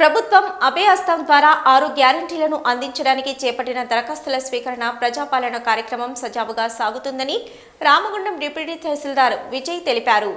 ప్రభుత్వం అభయహస్తం ద్వారా ఆరు గ్యారంటీలను అందించడానికి చేపట్టిన దరఖాస్తుల స్వీకరణ ప్రజాపాలన కార్యక్రమం సజావుగా సాగుతుందని రామగుండం డిప్యూటీ తహసీల్దార్ విజయ్ తెలిపారు.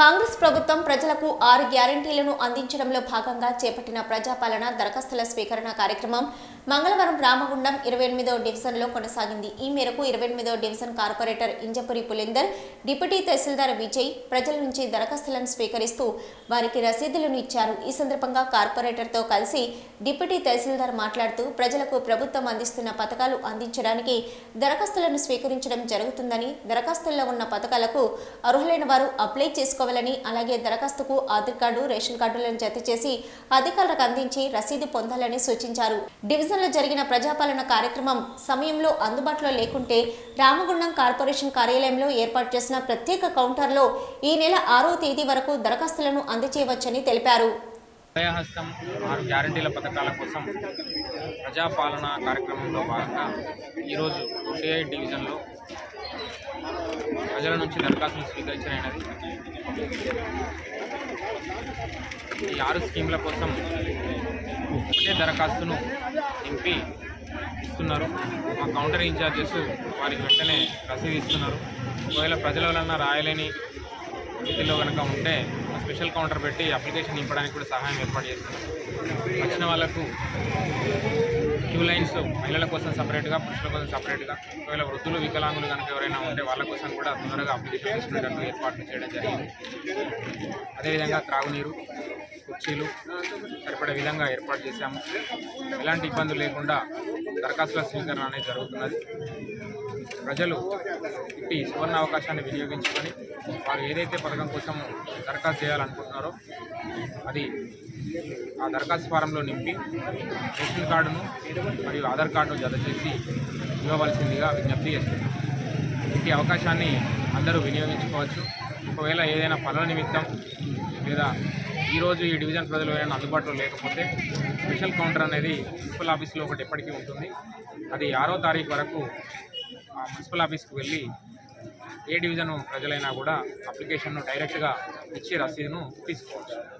కాంగ్రెస్ ప్రభుత్వం ప్రజలకు ఆరు గ్యారంటీలను అందించడంలో భాగంగా చేపట్టిన ప్రజాపాలన దరఖాస్తుల స్వీకరణ కార్యక్రమం మంగళవారం రామగుండం ఇరవై ఎనిమిదో డివిజన్లో కొనసాగింది. ఈ మేరకు ఇరవై ఎనిమిదో division corporator Injapuri Pulinder deputy tahsildar Vijay ప్రజల నుంచి దరఖాస్తులను స్వీకరిస్తూ వారికి రసీదులను ఇచ్చారు. ఈ సందర్భంగా కార్పొరేటర్తో కలిసి డిప్యూటీ తహసీల్దార్ మాట్లాడుతూ ప్రజలకు ప్రభుత్వం అందిస్తున్న పథకాలు అందించడానికి దరఖాస్తులను స్వీకరించడం జరుగుతుందని దరఖాస్తుల్లో ఉన్న పథకాలకు అర్హులైన వారు అప్లై చేసుకో తీసుకోవాలని అలాగే దరఖాస్తుకు ఆధార్ కార్డు రేషన్ కార్డులను జత చేసి అధికారులకు అందించి రసీదు పొందాలని సూచించారు. డివిజన్లో జరిగిన ప్రజాపాలన కార్యక్రమం సమయంలో అందుబాటులో లేకుంటే రామగుండం కార్పొరేషన్ కార్యాలయంలో ఏర్పాటు చేసిన ప్రత్యేక కౌంటర్లో ఈ నెల ఆరో తేదీ వరకు దరఖాస్తులను అందజేయవచ్చని తెలిపారు. ఉదయహస్తం ఆరు గ్యారంటీల పథకాల కోసం ప్రజాపాలన కార్యక్రమంలో భాగంగా ఈరోజు సిఐ డివిజన్లో ప్రజల నుంచి దరఖాస్తులు స్వీకరించనైనది ఈ ఆరు స్కీమ్ల కోసం ఒకటే దరఖాస్తును నింపి ఇస్తున్నారు. మా కౌంటర్ ఇన్ఛార్జెస్ వారికి వెంటనే రసీదు ఇస్తున్నారు. ఒకవేళ ప్రజల రాయలేని స్థితిలో కనుక ఉంటే స్పెషల్ కౌంటర్ పెట్టి అప్లికేషన్ నింపడానికి కూడా సహాయం ఏర్పాటు చేస్తున్నారు. వచ్చిన వాళ్ళకు క్యూ లైన్స్ మహిళల కోసం సపరేట్గా పురుషుల కోసం సపరేట్గా ఒకవేళ వృద్ధులు వికలాంగులు కనుక ఎవరైనా ఉంటే వాళ్ళ కోసం కూడా తొందరగా అప్లికేషన్ తీసుకునేటట్టు ఏర్పాట్లు చేయడం జరిగింది. అదేవిధంగా త్రాగునీరు కుర్చీలు సరిపడే విధంగా ఏర్పాటు చేశాము. ఎలాంటి ఇబ్బందులు లేకుండా దరఖాస్తుల స్వీకరణ అనేది జరుగుతున్నది. ప్రజలు ఇట్టి సువర్ణ అవకాశాన్ని వినియోగించుకొని వారు ఏదైతే పథకం కోసం దరఖాస్తు చేయాలనుకుంటున్నారో అది ఆ దరఖాస్తు ఫారంలో నింపి రేషన్ కార్డును మరియు ఆధార్ కార్డును జత చేసి ఇవ్వవలసిందిగా విజ్ఞప్తి చేస్తున్నాం. ఈ అవకాశాన్ని అందరూ వినియోగించుకోవచ్చు. ఒకవేళ ఏదైనా పనుల నిమిత్తం లేదా ఈరోజు ఈ డివిజన్ ప్రజలు ఏమైనా అందుబాటులో లేకపోతే స్పెషల్ కౌంటర్ అనేది మున్సిపల్ ఆఫీస్లో ఒకటి ఎప్పటికీ ఉంటుంది. అది ఆరో తారీఖు వరకు మున్సిపల్ ఆఫీస్కి వెళ్ళి ఏ డివిజన్ ప్రజలైనా కూడా అప్లికేషన్ను డైరెక్ట్గా ఇచ్చి రసీదును తీసుకోవచ్చు.